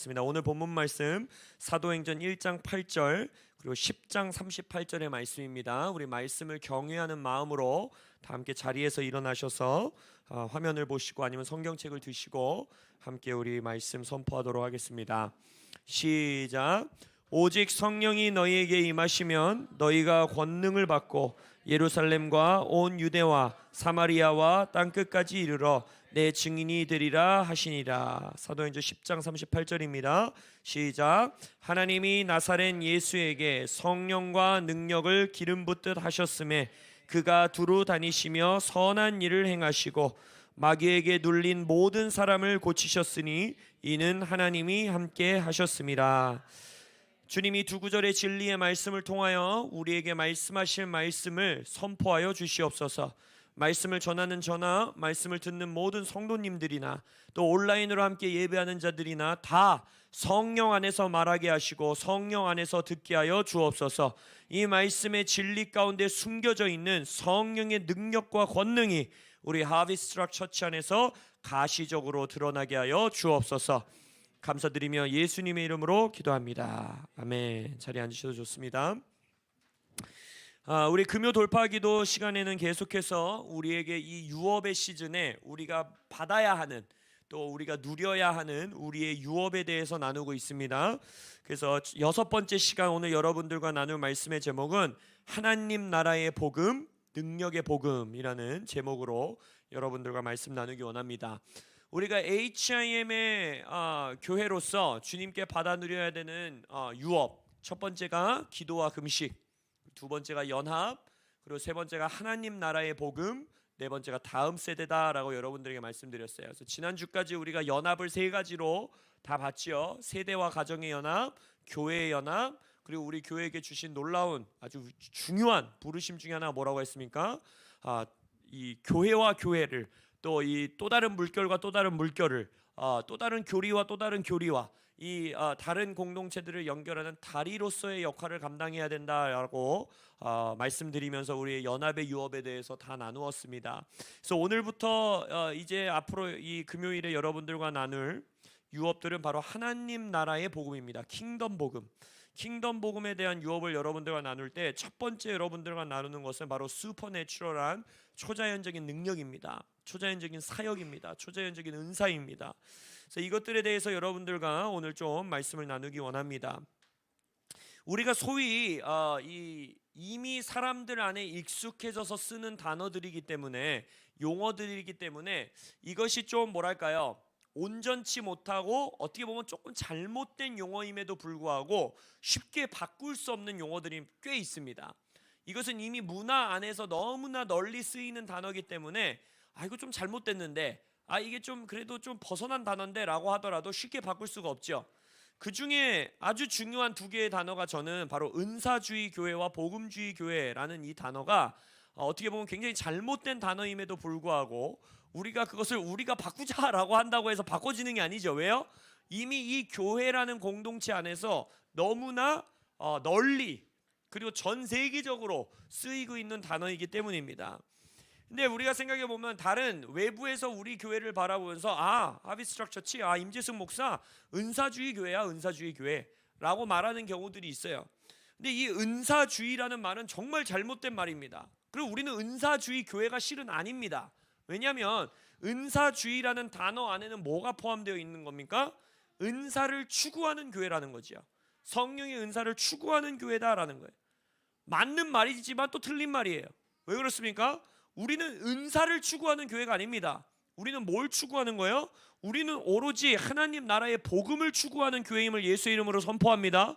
있습니다. 오늘 본문 말씀 사도행전 1장 8절 그리고 10장 38절의 말씀입니다. 우리 말씀을 경외하는 마음으로 다 함께 자리에서 일어나셔서 어, 화면을 보시고 아니면 성경책을 드시고 함께 우리 말씀 선포하도록 하겠습니다. 시작. 오직 성령이 너희에게 임하시면 너희가 권능을 받고 예루살렘과 온 유대와 사마리아와 땅 끝까지 이르러 내 증인이 되리라 하시니라. 사도행전 10장 38절입니다. 시작. 하나님이 나사렛 예수에게 성령과 능력을 기름 붓듯 하셨음에 그가 두루 다니시며 선한 일을 행하시고 마귀에게 눌린 모든 사람을 고치셨으니 이는 하나님이 함께 하셨습니다. 주님이 두 구절의 진리의 말씀을 통하여 우리에게 말씀하실 말씀을 선포하여 주시옵소서. 말씀을 전하는 저나 말씀을 듣는 모든 성도님들이나 또 온라인으로 함께 예배하는 자들이나 다 성령 안에서 말하게 하시고 성령 안에서 듣게 하여 주옵소서. 이 말씀의 진리 가운데 숨겨져 있는 성령의 능력과 권능이 우리 하비스트락 처치 안에서 가시적으로 드러나게 하여 주옵소서. 감사드리며 예수님의 이름으로 기도합니다. 아멘. 자리에 앉으셔도 좋습니다. 아, 우리 금요 돌파기도 시간에는 계속해서 우리에게 이 유업의 시즌에 우리가 받아야 하는 또 우리가 누려야 하는 우리의 유업에 대해서 나누고 있습니다. 그래서 여섯 번째 시간 오늘 여러분들과 나눌 말씀의 제목은 하나님 나라의 복음, 능력의 복음이라는 제목으로 여러분들과 말씀 나누기 원합니다. 우리가 HIM의 어, 교회로서 주님께 받아 누려야 되는 어, 유업 첫 번째가 기도와 금식 두 번째가 연합 그리고 세 번째가 하나님 나라의 복음 네 번째가 다음 세대다라고 여러분들에게 말씀드렸어요. 그래서 지난 주까지 우리가 연합을 세 가지로 다 봤지요. 세대와 가정의 연합, 교회의 연합, 그리고 우리 교회에게 주신 놀라운 아주 중요한 부르심 중에 하나 뭐라고 했습니까? 아, 이 교회와 교회를 또 이 또 다른 물결과 또 다른 물결을 아, 또 다른 교리와 또 다른 교리와 이 아, 다른 공동체들을 연결하는 다리로서의 역할을 감당해야 된다라고 아, 말씀드리면서 우리의 연합의 유업에 대해서 다 나누었습니다. 그래서 오늘부터 어, 이제 앞으로 이 금요일에 여러분들과 나눌 유업들은 바로 하나님 나라의 복음입니다. 킹덤 복음. 킹덤 복음에 대한 유업을 여러분들과 나눌 때 첫 번째 여러분들과 나누는 것은 바로 슈퍼내추럴한 초자연적인 능력입니다. 초자연적인 사역입니다. 초자연적인 은사입니다. 그래서 이것들에 대해서 여러분들과 오늘 좀 말씀을 나누기 원합니다. 우리가 소위 어, 이 이미 사람들 안에 익숙해져서 쓰는 단어들이기 때문에 용어들이기 때문에 이것이 좀 뭐랄까요? 온전치 못하고 어떻게 보면 조금 잘못된 용어임에도 불구하고 쉽게 바꿀 수 없는 용어들이 꽤 있습니다. 이것은 이미 문화 안에서 너무나 널리 쓰이는 단어이기 때문에 아 이거 좀 잘못됐는데 아 이게 좀 그래도 좀 벗어난 단어인데라고 하더라도 쉽게 바꿀 수가 없죠. 그 중에 아주 중요한 두 개의 단어가 저는 바로 은사주의 교회와 복음주의 교회라는 이 단어가 어, 어떻게 보면 굉장히 잘못된 단어임에도 불구하고 우리가 그것을 우리가 바꾸자라고 한다고 해서 바꿔지는 게 아니죠. 왜요? 이미 이 교회라는 공동체 안에서 너무나 어, 널리 그리고 전 세계적으로 쓰이고 있는 단어이기 때문입니다. 근데 우리가 생각해 보면 다른 외부에서 우리 교회를 바라보면서 아 하비스트럭 처치 아 임재승 목사 은사주의 교회야 은사주의 교회라고 말하는 경우들이 있어요. 근데 이 은사주의라는 말은 정말 잘못된 말입니다. 그리고 우리는 은사주의 교회가 실은 아닙니다. 왜냐하면 은사주의라는 단어 안에는 뭐가 포함되어 있는 겁니까? 은사를 추구하는 교회라는 거지요. 성령의 은사를 추구하는 교회다라는 거예요. 맞는 말이지만 또 틀린 말이에요. 왜 그렇습니까? 우리는 은사를 추구하는 교회가 아닙니다. 우리는 뭘 추구하는 거예요? 우리는 오로지 하나님 나라의 복음을 추구하는 교회임을 예수의 이름으로 선포합니다.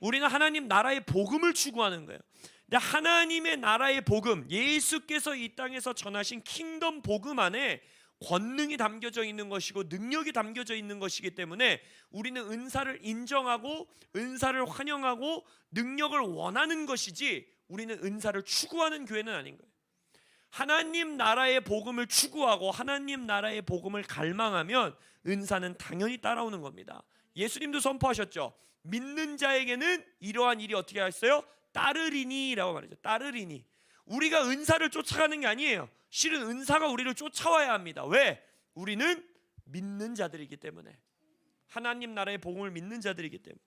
우리는 하나님 나라의 복음을 추구하는 거예요. 근데 하나님의 나라의 복음, 예수께서 이 땅에서 전하신 킹덤 복음 안에 권능이 담겨져 있는 것이고 능력이 담겨져 있는 것이기 때문에 우리는 은사를 인정하고 은사를 환영하고 능력을 원하는 것이지 우리는 은사를 추구하는 교회는 아닌 거예요. 하나님 나라의 복음을 추구하고 하나님 나라의 복음을 갈망하면 은사는 당연히 따라오는 겁니다. 예수님도 선포하셨죠. 믿는 자에게는 이러한 일이 어떻게 했어요? 따르리니라고 말이죠. 따르리니. 우리가 은사를 쫓아가는 게 아니에요. 실은 은사가 우리를 쫓아와야 합니다. 왜? 우리는 믿는 자들이기 때문에. 하나님 나라의 복음을 믿는 자들이기 때문에.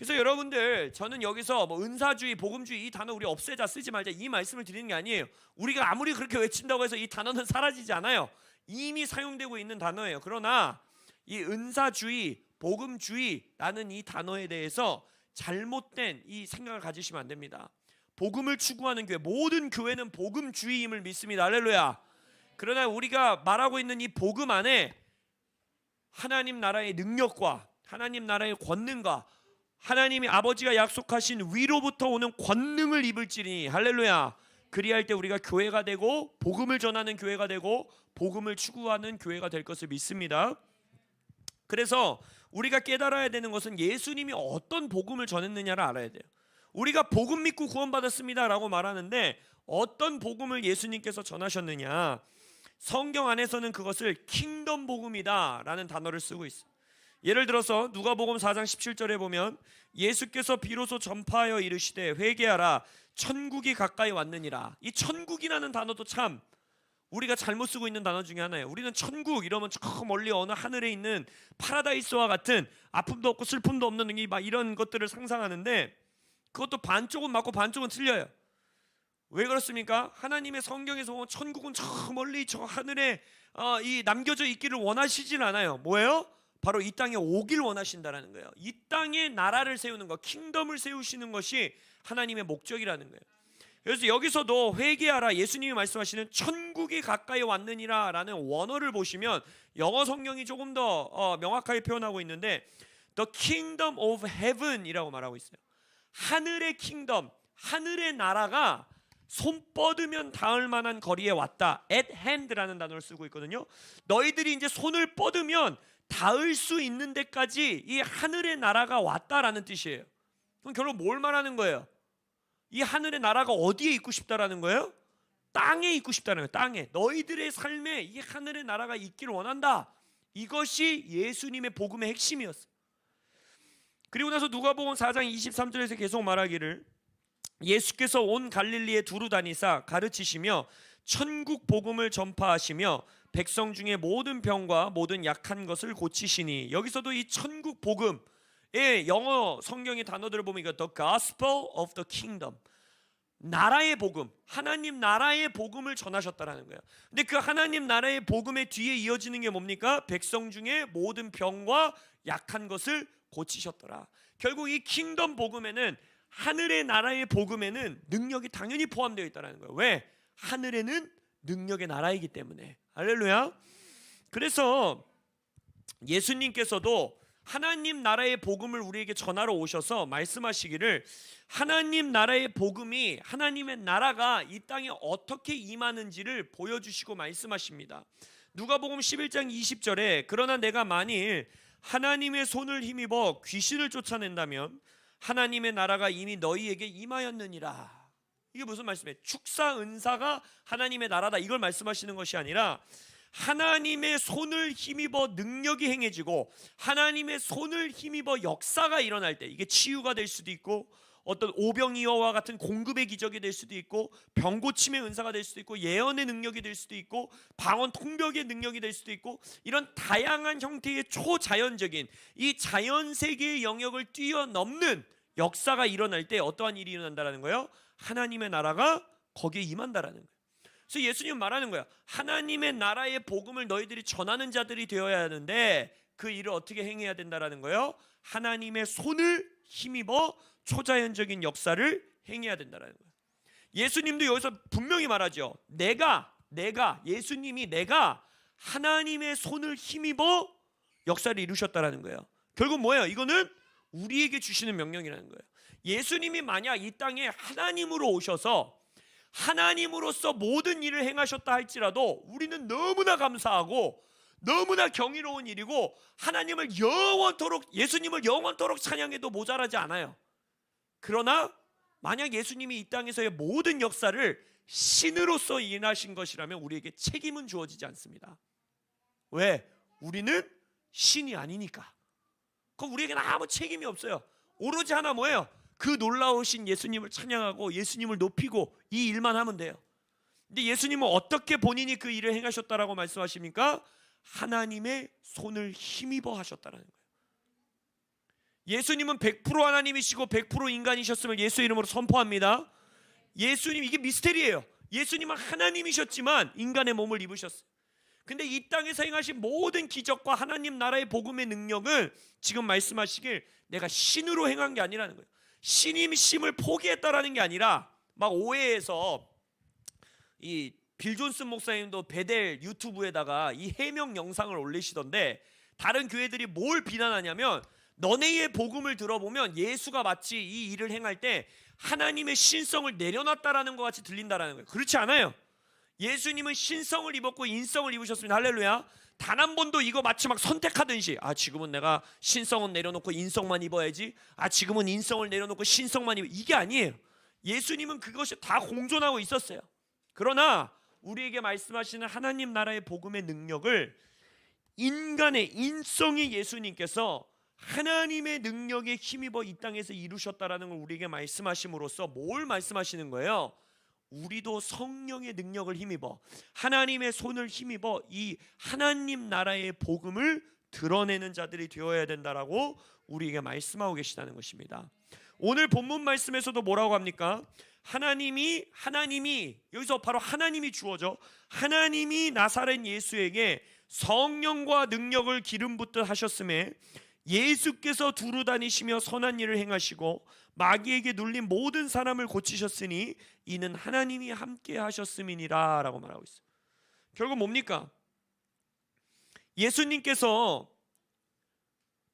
그래서 여러분들 저는 여기서 뭐 은사주의, 복음주의 이 단어 우리 없애자 쓰지 말자 이 말씀을 드리는 게 아니에요. 우리가 아무리 그렇게 외친다고 해서 이 단어는 사라지지 않아요. 이미 사용되고 있는 단어예요. 그러나 이 은사주의, 복음주의라는 이 단어에 대해서 잘못된 이 생각을 가지시면 안 됩니다. 복음을 추구하는 교회 모든 교회는 복음주의임을 믿습니다. 할렐루야. 그러나 우리가 말하고 있는 이 복음 안에 하나님 나라의 능력과 하나님 나라의 권능과 하나님이 아버지가 약속하신 위로부터 오는 권능을 입을지니 할렐루야. 그리할 때 우리가 교회가 되고 복음을 전하는 교회가 되고 복음을 추구하는 교회가 될 것을 믿습니다. 그래서 우리가 깨달아야 되는 것은 예수님이 어떤 복음을 전했느냐를 알아야 돼요. 우리가 복음 믿고 구원받았습니다라고 말하는데 어떤 복음을 예수님께서 전하셨느냐? 성경 안에서는 그것을 킹덤 복음이다라는 단어를 쓰고 있어요. 예를 들어서 누가복음 4장 17절에 보면 예수께서 비로소 전파하여 이르시되 회개하라 천국이 가까이 왔느니라. 이 천국이라는 단어도 참 우리가 잘못 쓰고 있는 단어 중에 하나예요. 우리는 천국 이러면 저 멀리 어느 하늘에 있는 파라다이스와 같은 아픔도 없고 슬픔도 없는 이막 이런 것들을 상상하는데 그것도 반쪽은 맞고 반쪽은 틀려요. 왜 그렇습니까? 하나님의 성경에서 보면 천국은 저 멀리 저 하늘에 어, 이 남겨져 있기를 원하시진 않아요. 뭐예요? 바로 이 땅에 오길 원하신다라는 거예요. 이 땅에 나라를 세우는 것, 킹덤을 세우시는 것이 하나님의 목적이라는 거예요. 그래서 여기서도 회개하라 예수님이 말씀하시는 천국이 가까이 왔느니라라는 원어를 보시면 영어 성경이 조금 더 어, 명확하게 표현하고 있는데 The Kingdom of Heaven이라고 말하고 있어요. 하늘의 킹덤, 하늘의 나라가 손 뻗으면 닿을 만한 거리에 왔다. at hand라는 단어를 쓰고 있거든요. 너희들이 이제 손을 뻗으면 닿을 수 있는 데까지 이 하늘의 나라가 왔다라는 뜻이에요. 그럼 결국 뭘 말하는 거예요? 이 하늘의 나라가 어디에 있고 싶다라는 거예요? 땅에 있고 싶다는 거예요. 땅에 너희들의 삶에 이 하늘의 나라가 있기를 원한다. 이것이 예수님의 복음의 핵심이었어요. 그리고 나서 누가복음 4장 23절에서 계속 말하기를 예수께서 온 갈릴리에 두루 다니사 가르치시며 천국 복음을 전파하시며 백성 중에 모든 병과 모든 약한 것을 고치시니 여기서도 이 천국 복음의 영어 성경의 단어들을 보면 이거 the gospel of the kingdom 나라의 복음, 하나님 나라의 복음을 전하셨다라는 거예요. 근데 그 하나님 나라의 복음의 뒤에 이어지는 게 뭡니까? 백성 중에 모든 병과 약한 것을 고치셨더라. 결국 이 킹덤 복음에는 하늘의 나라의 복음에는 능력이 당연히 포함되어 있다는 거예요. 왜? 하늘에는 능력의 나라이기 때문에. 할렐루야. 그래서 예수님께서도 하나님 나라의 복음을 우리에게 전하러 오셔서 말씀하시기를 하나님 나라의 복음이 하나님의 나라가 이 땅에 어떻게 임하는지를 보여주시고 말씀하십니다. 누가복음 11장 20절에 그러나 내가 만일 하나님의 손을 힘입어 귀신을 쫓아낸다면 하나님의 나라가 이미 너희에게 임하였느니라. 이게 무슨 말씀이에요? 축사 은사가 하나님의 나라다 이걸 말씀하시는 것이 아니라 하나님의 손을 힘입어 능력이 행해지고 하나님의 손을 힘입어 역사가 일어날 때 이게 치유가 될 수도 있고 어떤 오병이어와 같은 공급의 기적이 될 수도 있고 병고침의 은사가 될 수도 있고 예언의 능력이 될 수도 있고 방언 통역의 능력이 될 수도 있고 이런 다양한 형태의 초자연적인 이 자연 세계의 영역을 뛰어넘는 역사가 일어날 때 어떠한 일이 일어난다라는 거예요? 하나님의 나라가 거기에 임한다라는 거예요. 그래서 예수님 말하는 거야. 하나님의 나라의 복음을 너희들이 전하는 자들이 되어야 하는데 그 일을 어떻게 행해야 된다라는 거예요? 하나님의 손을 힘입어 초자연적인 역사를 행해야 된다라는 거예요. 예수님도 여기서 분명히 말하죠. 내가 내가 예수님이 내가 하나님의 손을 힘입어 역사를 이루셨다라는 거예요. 결국 뭐예요? 이거는 우리에게 주시는 명령이라는 거예요. 예수님이 만약 이 땅에 하나님으로 오셔서 하나님으로서 모든 일을 행하셨다 할지라도 우리는 너무나 감사하고 너무나 경이로운 일이고 하나님을 영원토록 예수님을 영원토록 찬양해도 모자라지 않아요. 그러나 만약 예수님이 이 땅에서의 모든 역사를 신으로서 일하신 것이라면 우리에게 책임은 주어지지 않습니다. 왜? 우리는 신이 아니니까. 그럼 우리에게는 아무 책임이 없어요. 오로지 하나 뭐예요? 그 놀라우신 예수님을 찬양하고 예수님을 높이고 이 일만 하면 돼요. 근데 예수님은 어떻게 본인이 그 일을 행하셨다라고 말씀하십니까? 하나님의 손을 힘입어 하셨다라는 거예요. 예수님은 100% 하나님이시고 100% 인간이셨음을 예수 이름으로 선포합니다. 예수님 이게 미스테리예요. 예수님은 하나님이셨지만 인간의 몸을 입으셨어요. 근데 이 땅에서 행하신 모든 기적과 하나님 나라의 복음의 능력을 지금 말씀하시길 내가 신으로 행한 게 아니라는 거예요. 신임심을 포기했다라는 게 아니라 막 오해해서 이 빌 존슨 목사님도 베델 유튜브에다가 이 해명 영상을 올리시던데 다른 교회들이 뭘 비난하냐면 너네의 복음을 들어보면 예수가 마치 이 일을 행할 때 하나님의 신성을 내려놨다라는 것 같이 들린다라는 거예요. 그렇지 않아요. 예수님은 신성을 입었고 인성을 입으셨습니다. 할렐루야. 단 한 번도 이거 마치 막 선택하듯이 아 지금은 내가 신성은 내려놓고 인성만 입어야지. 아 지금은 인성을 내려놓고 신성만 입어 이게 아니에요. 예수님은 그것이 다 공존하고 있었어요. 그러나 우리에게 말씀하시는 하나님 나라의 복음의 능력을 인간의 인성의 예수님께서 하나님의 능력에 힘입어 이 땅에서 이루셨다라는 걸 우리에게 말씀하심으로써 뭘 말씀하시는 거예요? 우리도 성령의 능력을 힘입어 하나님의 손을 힘입어 이 하나님 나라의 복음을 드러내는 자들이 되어야 된다라고 우리에게 말씀하고 계시다는 것입니다. 오늘 본문 말씀에서도 뭐라고 합니까? 하나님이 하나님이 여기서 바로 하나님이 주어져 하나님이 나사렛 예수에게 성령과 능력을 기름 붓듯 하셨음에 예수께서 두루 다니시며 선한 일을 행하시고 마귀에게 눌린 모든 사람을 고치셨으니 이는 하나님이 함께 하셨음이니라라고 말하고 있어요. 결국 뭡니까? 예수님께서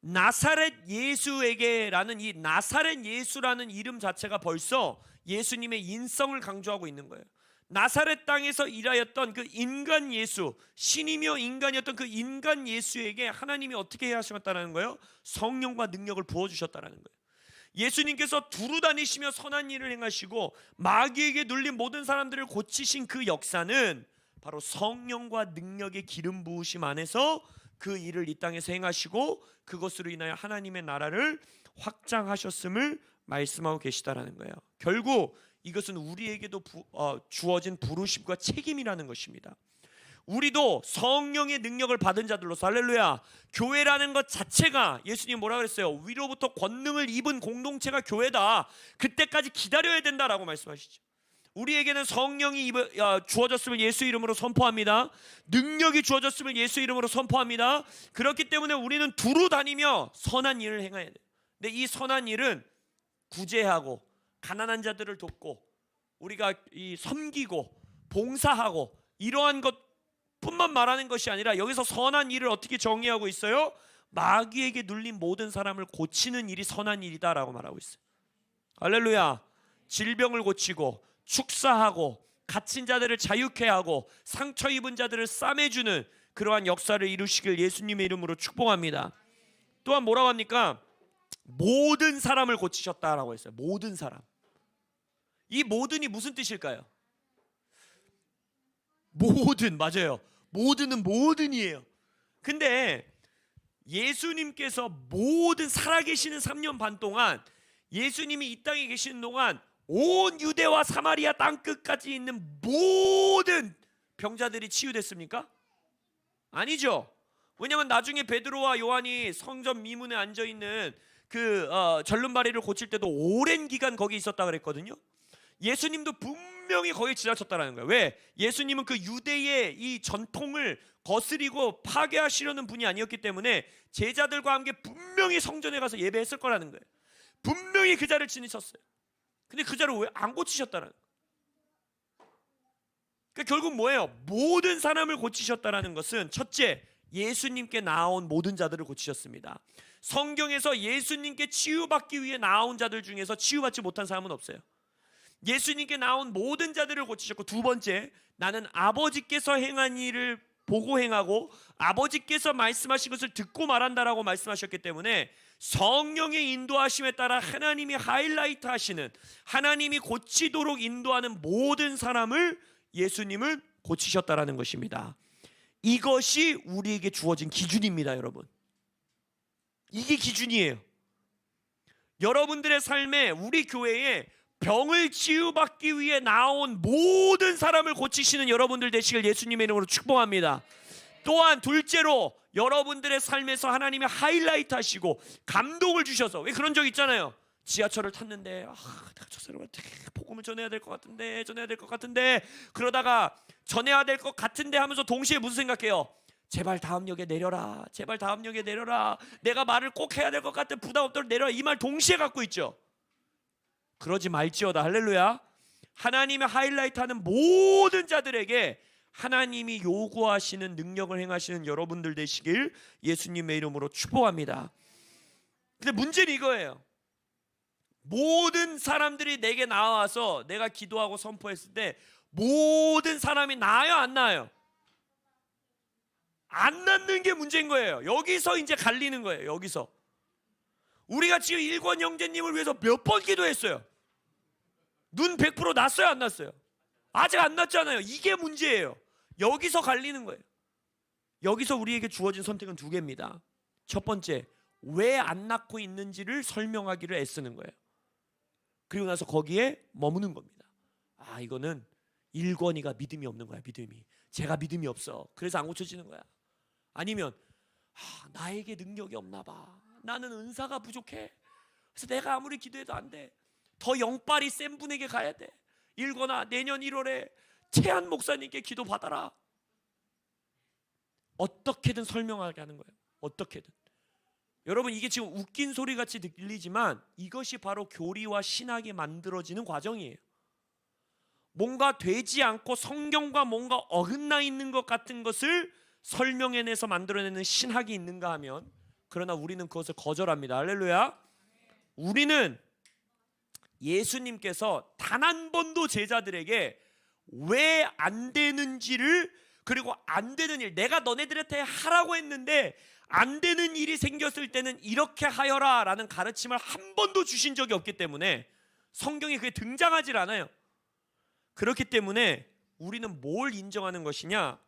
나사렛 예수에게라는 이 나사렛 예수라는 이름 자체가 벌써 예수님의 인성을 강조하고 있는 거예요. 나사렛 땅에서 일하였던 그 인간 예수, 신이며 인간이었던 그 인간 예수에게 하나님이 어떻게 해야 하셨다는 거예요? 성령과 능력을 부어 주셨다는 거예요. 예수님께서 두루 다니시며 선한 일을 행하시고 마귀에게 눌린 모든 사람들을 고치신 그 역사는 바로 성령과 능력의 기름 부으심 안에서 그 일을 이 땅에서 행하시고 그것으로 인하여 하나님의 나라를 확장하셨음을 말씀하고 계시다라는 거예요. 결국 이것은 우리에게도 부, 어, 주어진 부르심과 책임이라는 것입니다. 우리도 성령의 능력을 받은 자들로서 할렐루야 교회라는 것 자체가 예수님 뭐라 그랬어요? 위로부터 권능을 입은 공동체가 교회다. 그때까지 기다려야 된다라고 말씀하시죠. 우리에게는 성령이 어, 주어졌음을 예수 이름으로 선포합니다. 능력이 주어졌음을 예수 이름으로 선포합니다. 그렇기 때문에 우리는 두루 다니며 선한 일을 행해야 돼요. 근데 이 선한 일은 구제하고 가난한 자들을 돕고 우리가 이 섬기고 봉사하고 이러한 것 뿐만 말하는 것이 아니라 여기서 선한 일을 어떻게 정의하고 있어요? 마귀에게 눌린 모든 사람을 고치는 일이 선한 일이다라고 말하고 있어요. 할렐루야. 질병을 고치고 축사하고 갇힌 자들을 자유케 하고 상처 입은 자들을 싸매주는 그러한 역사를 이루시길 예수님의 이름으로 축복합니다. 또한 뭐라고 합니까? 모든 사람을 고치셨다라고 했어요. 모든 사람. 이 모든이 무슨 뜻일까요? 모든 맞아요. 모든은 모든이에요. 근데 예수님께서 모든 살아계시는 3년 반 동안 예수님이 이 땅에 계시는 동안 온 유대와 사마리아 땅 끝까지 있는 모든 병자들이 치유됐습니까? 아니죠. 왜냐하면 나중에 베드로와 요한이 성전 미문에 앉아 있는 그 어, 절름발이를 고칠 때도 오랜 기간 거기 있었다 그랬거든요. 예수님도 분명 히 거기 지나쳤다라는 거예요. 왜? 예수님은 그 유대의 이 전통을 거스리고 파괴하시려는 분이 아니었기 때문에 제자들과 함께 분명히 성전에 가서 예배했을 거라는 거예요. 분명히 그 자를 지니셨어요. 근데 그 자를 왜 안 고치셨다는 거예요? 그러니까 결국 뭐예요? 모든 사람을 고치셨다라는 것은 첫째 예수님께 나온 모든 자들을 고치셨습니다. 성경에서 예수님께 치유받기 위해 나온 자들 중에서 치유받지 못한 사람은 없어요. 예수님께 나온 모든 자들을 고치셨고 두 번째 나는 아버지께서 행한 일을 보고 행하고 아버지께서 말씀하신 것을 듣고 말한다라고 말씀하셨기 때문에 성령의 인도하심에 따라 하나님이 하이라이트 하시는 하나님이 고치도록 인도하는 모든 사람을 예수님은 고치셨다라는 것입니다. 이것이 우리에게 주어진 기준입니다, 여러분. 이게 기준이에요. 여러분들의 삶에 우리 교회에 병을 치유받기 위해 나온 모든 사람을 고치시는 여러분들 되시길 예수님의 이름으로 축복합니다. 또한 둘째로 여러분들의 삶에서 하나님이 하이라이트 하시고 감동을 주셔서 왜 그런 적 있잖아요. 지하철을 탔는데 아, 내가 저 사람한테 복음을 전해야 될 것 같은데 전해야 될 것 같은데 그러다가 전해야 될 것 같은데 하면서 동시에 무슨 생각해요? 제발 다음 역에 내려라. 제발 다음 역에 내려라. 내가 말을 꼭 해야 될 것 같은 부담 없도록 내려라. 이 말 동시에 갖고 있죠. 그러지 말지어다. 할렐루야. 하나님의 하이라이트 하는 모든 자들에게 하나님이 요구하시는 능력을 행하시는 여러분들 되시길 예수님의 이름으로 축복합니다. 근데 문제는 이거예요. 모든 사람들이 내게 나와서 내가 기도하고 선포했을 때 모든 사람이 나아요 안 나아요? 안 낫는 게 문제인 거예요. 여기서 이제 갈리는 거예요. 여기서 우리가 지금 일권 형제님을 위해서 몇 번 기도했어요. 눈 100% 났어요, 안 났어요? 아직 안 났잖아요. 이게 문제예요. 여기서 갈리는 거예요. 여기서 우리에게 주어진 선택은 두 개입니다. 첫 번째, 왜 안 낳고 있는지를 설명하기를 애쓰는 거예요. 그리고 나서 거기에 머무는 겁니다. 아, 이거는 일권이가 믿음이 없는 거야, 믿음이. 제가 믿음이 없어. 그래서 안 고쳐지는 거야. 아니면 아, 나에게 능력이 없나 봐. 나는 은사가 부족해. 그래서 내가 아무리 기도해도 안 돼. 더 영빨이 센 분에게 가야 돼. 일거나 내년 1월에 최한 목사님께 기도 받아라. 어떻게든 설명하게 하는 거예요. 어떻게든. 여러분 이게 지금 웃긴 소리 같이 들리지만 이것이 바로 교리와 신학이 만들어지는 과정이에요. 뭔가 되지 않고 성경과 뭔가 어긋나 있는 것 같은 것을 설명해내서 만들어내는 신학이 있는가 하면 그러나 우리는 그것을 거절합니다. 할렐루야. 우리는 예수님께서 단 한 번도 제자들에게 왜 안 되는지를 그리고 안 되는 일 내가 너네들한테 하라고 했는데 안 되는 일이 생겼을 때는 이렇게 하여라라는 가르침을 한 번도 주신 적이 없기 때문에 성경에 그게 등장하질 않아요. 그렇기 때문에 우리는 뭘 인정하는 것이냐?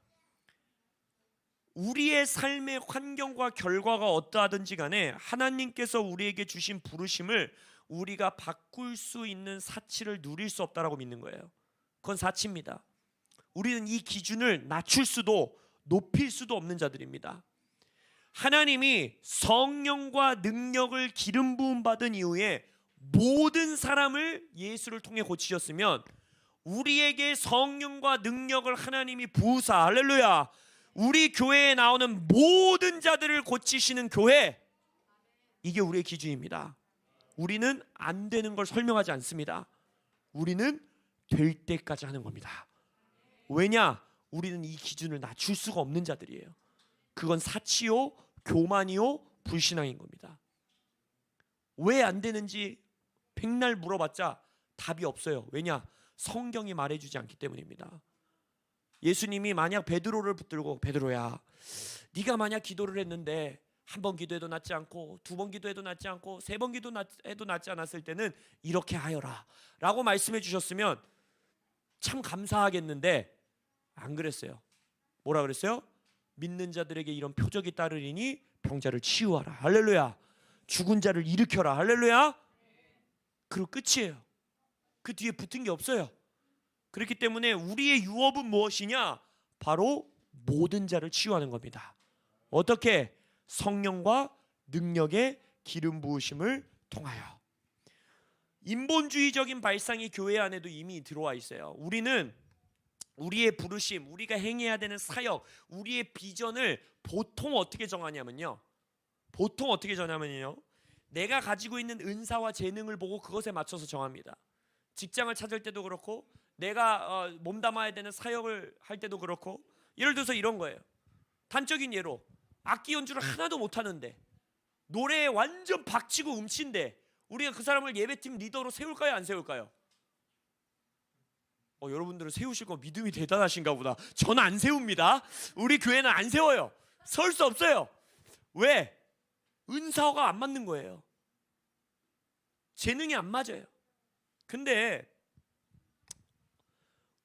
우리의 삶의 환경과 결과가 어떠하든지 간에 하나님께서 우리에게 주신 부르심을 우리가 바꿀 수 있는 사치를 누릴 수 없다라고 믿는 거예요. 그건 사치입니다. 우리는 이 기준을 낮출 수도 높일 수도 없는 자들입니다. 하나님이 성령과 능력을 기름 부음 받은 이후에 모든 사람을 예수를 통해 고치셨으면 우리에게 성령과 능력을 하나님이 부으사 할렐루야 우리 교회에 나오는 모든 자들을 고치시는 교회 이게 우리의 기준입니다. 우리는 안 되는 걸 설명하지 않습니다. 우리는 될 때까지 하는 겁니다. 왜냐? 우리는 이 기준을 낮출 수가 없는 자들이에요. 그건 사치요, 교만이요, 불신앙인 겁니다. 왜 안 되는지 백날 물어봤자 답이 없어요. 왜냐? 성경이 말해주지 않기 때문입니다. 예수님이 만약 베드로를 붙들고 베드로야, 네가 만약 기도를 했는데 한 번 기도해도 낫지 않고 두 번 기도해도 낫지 않고 세 번 기도해도 낫지 않았을 때는 이렇게 하여라라고 말씀해 주셨으면 참 감사하겠는데 안 그랬어요. 뭐라 그랬어요? 믿는 자들에게 이런 표적이 따르리니 병자를 치유하라. 할렐루야. 죽은 자를 일으켜라. 할렐루야. 그리고 끝이에요. 그 뒤에 붙은 게 없어요. 그렇기 때문에 우리의 유업은 무엇이냐? 바로 모든 자를 치유하는 겁니다. 어떻게? 성령과 능력의 기름 부으심을 통하여. 인본주의적인 발상이 교회 안에도 이미 들어와 있어요. 우리는 우리의 부르심, 우리가 행해야 되는 사역, 우리의 비전을 보통 어떻게 정하냐면요. 보통 어떻게 정하냐면요. 내가 가지고 있는 은사와 재능을 보고 그것에 맞춰서 정합니다. 직장을 찾을 때도 그렇고 내가 어, 몸담아야 되는 사역을 할 때도 그렇고 예를 들어서 이런 거예요. 단적인 예로 악기 연주를 하나도 못 하는데 노래에 완전 박치고 음치인데 우리가 그 사람을 예배팀 리더로 세울까요 안 세울까요? 어, 여러분들은 세우실 거 믿음이 대단하신가 보다. 저는 안 세웁니다. 우리 교회는 안 세워요. 설수 없어요. 왜? 은사가 안 맞는 거예요. 재능이 안 맞아요. 근데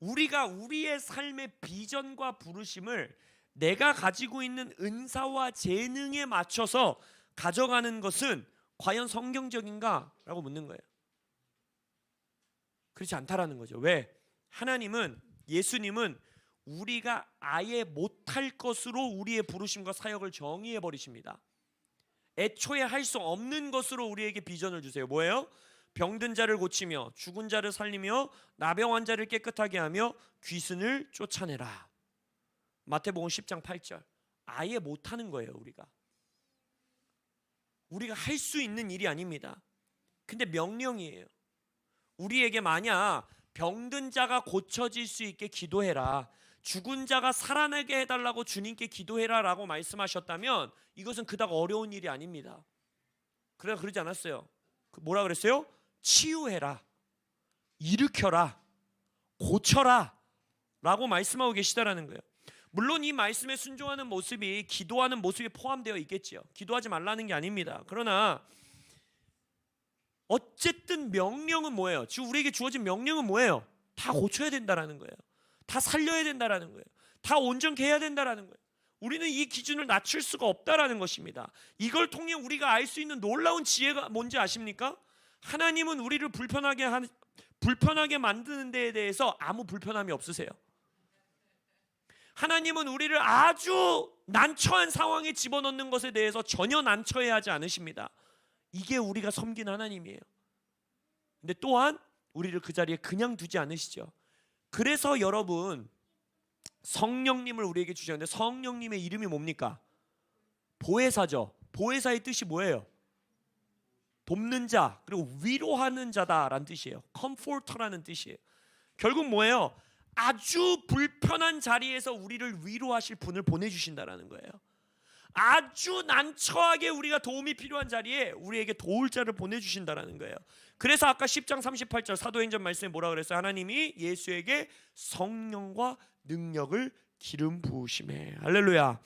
우리가 우리의 삶의 비전과 부르심을 내가 가지고 있는 은사와 재능에 맞춰서 가져가는 것은 과연 성경적인가라고 묻는 거예요. 그렇지 않다라는 거죠. 왜? 하나님은 예수님은 우리가 아예 못할 것으로 우리의 부르심과 사역을 정의해 버리십니다. 애초에 할 수 없는 것으로 우리에게 비전을 주세요. 뭐예요? 병든 자를 고치며 죽은 자를 살리며 나병 환자를 깨끗하게 하며 귀신을 쫓아내라. 마태복음 10장 8절. 아예 못 하는 거예요, 우리가. 우리가 할 수 있는 일이 아닙니다. 근데 명령이에요. 우리에게 만약 병든 자가 고쳐질 수 있게 기도해라. 죽은 자가 살아나게 해달라고 주님께 기도해라라고 말씀하셨다면 이것은 그닥 어려운 일이 아닙니다. 그래 그러지 않았어요. 그 뭐라 그랬어요? 치유해라, 일으켜라, 고쳐라 라고 말씀하고 계시다라는 거예요. 물론 이 말씀에 순종하는 모습이 기도하는 모습이 포함되어 있겠지요. 기도하지 말라는 게 아닙니다. 그러나 어쨌든 명령은 뭐예요? 지금 우리에게 주어진 명령은 뭐예요? 다 고쳐야 된다라는 거예요. 다 살려야 된다라는 거예요. 다 온전케 해야 된다라는 거예요. 우리는 이 기준을 낮출 수가 없다라는 것입니다. 이걸 통해 우리가 알 수 있는 놀라운 지혜가 뭔지 아십니까? 하나님은 우리를 불편하게 한 불편하게 만드는 데에 대해서 아무 불편함이 없으세요. 하나님은 우리를 아주 난처한 상황에 집어넣는 것에 대해서 전혀 난처해하지 않으십니다. 이게 우리가 섬기는 하나님이에요. 근데 또한 우리를 그 자리에 그냥 두지 않으시죠. 그래서 여러분 성령님을 우리에게 주셨는데 성령님의 이름이 뭡니까? 보혜사죠. 보혜사의 뜻이 뭐예요? 돕는 자 그리고 위로하는 자다라는 뜻이에요. 컴포터라는 뜻이에요. 결국 뭐예요? 아주 불편한 자리에서 우리를 위로하실 분을 보내주신다라는 거예요. 아주 난처하게 우리가 도움이 필요한 자리에 우리에게 도울 자를 보내주신다라는 거예요. 그래서 아까 10장 38절 사도행전 말씀에 뭐라 그랬어요? 하나님이 예수에게 성령과 능력을 기름 부으심에 할렐루야.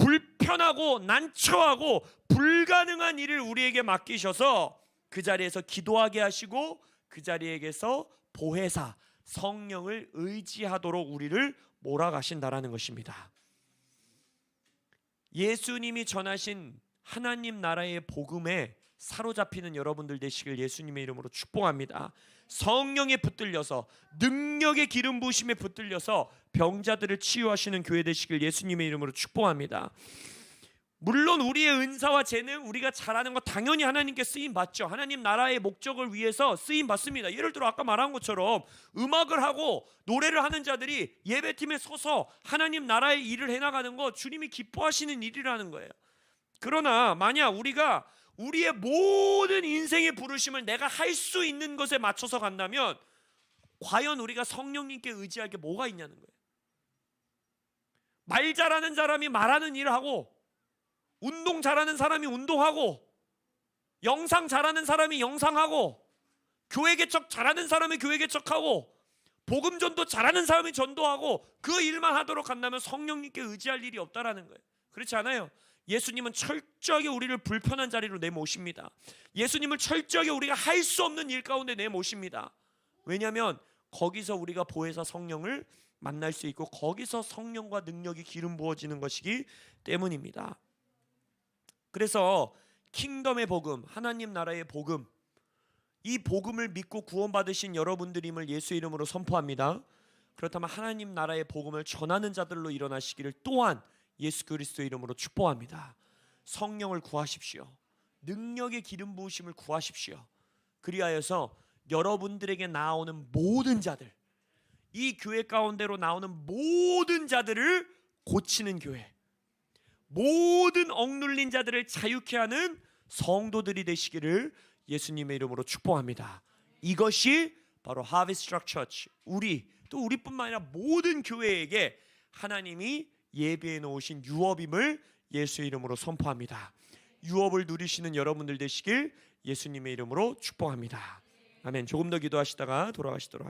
불편하고 난처하고 불가능한 일을 우리에게 맡기셔서 그 자리에서 기도하게 하시고 그 자리에게서 보혜사 성령을 의지하도록 우리를 몰아가신다라는 것입니다. 예수님이 전하신 하나님 나라의 복음에 사로잡히는 여러분들 되시길 예수님의 이름으로 축복합니다. 성령에 붙들려서 능력의 기름 부으심에 붙들려서 병자들을 치유하시는 교회 되시길 예수님의 이름으로 축복합니다. 물론 우리의 은사와 재능 우리가 잘하는 거 당연히 하나님께 쓰임 받죠. 하나님 나라의 목적을 위해서 쓰임 받습니다. 예를 들어 아까 말한 것처럼 음악을 하고 노래를 하는 자들이 예배팀에 서서 하나님 나라의 일을 해 나가는 거 주님이 기뻐하시는 일이라는 거예요. 그러나 만약 우리가 우리의 모든 인생의 부르심을 내가 할 수 있는 것에 맞춰서 간다면 과연 우리가 성령님께 의지할 게 뭐가 있냐는 거예요. 말 잘하는 사람이 말하는 일을 하고 운동 잘하는 사람이 운동하고 영상 잘하는 사람이 영상하고 교회 개척 잘하는 사람이 교회 개척하고 복음 전도 잘하는 사람이 전도하고 그 일만 하도록 한다면 성령님께 의지할 일이 없다라는 거예요. 그렇지 않아요? 예수님은 철저하게 우리를 불편한 자리로 내모십니다. 예수님을 철저하게 우리가 할 수 없는 일 가운데 내모십니다. 왜냐하면 거기서 우리가 보혜사 성령을 만날 수 있고 거기서 성령과 능력이 기름 부어지는 것이기 때문입니다. 그래서 킹덤의 복음, 하나님 나라의 복음, 이 복음을 믿고 구원받으신 여러분들임을 예수 이름으로 선포합니다. 그렇다면 하나님 나라의 복음을 전하는 자들로 일어나시기를 또한 예수 그리스도 이름으로 축복합니다. 성령을 구하십시오. 능력의 기름 부으심을 구하십시오. 그리하여서 여러분들에게 나오는 모든 자들, 이 교회 가운데로 나오는 모든 자들을 고치는 교회, 모든 억눌린 자들을 자유케 하는 성도들이 되시기를 예수님의 이름으로 축복합니다. 이것이 바로 하비스 트럭 처치 우리 또 우리뿐만 아니라 모든 교회에게 하나님이 예비해 놓으신 유업임을 예수의 이름으로 선포합니다. 유업을 누리시는 여러분들 되시길 예수님의 이름으로 축복합니다. 아멘. 조금 더 기도하시다가 돌아가시도록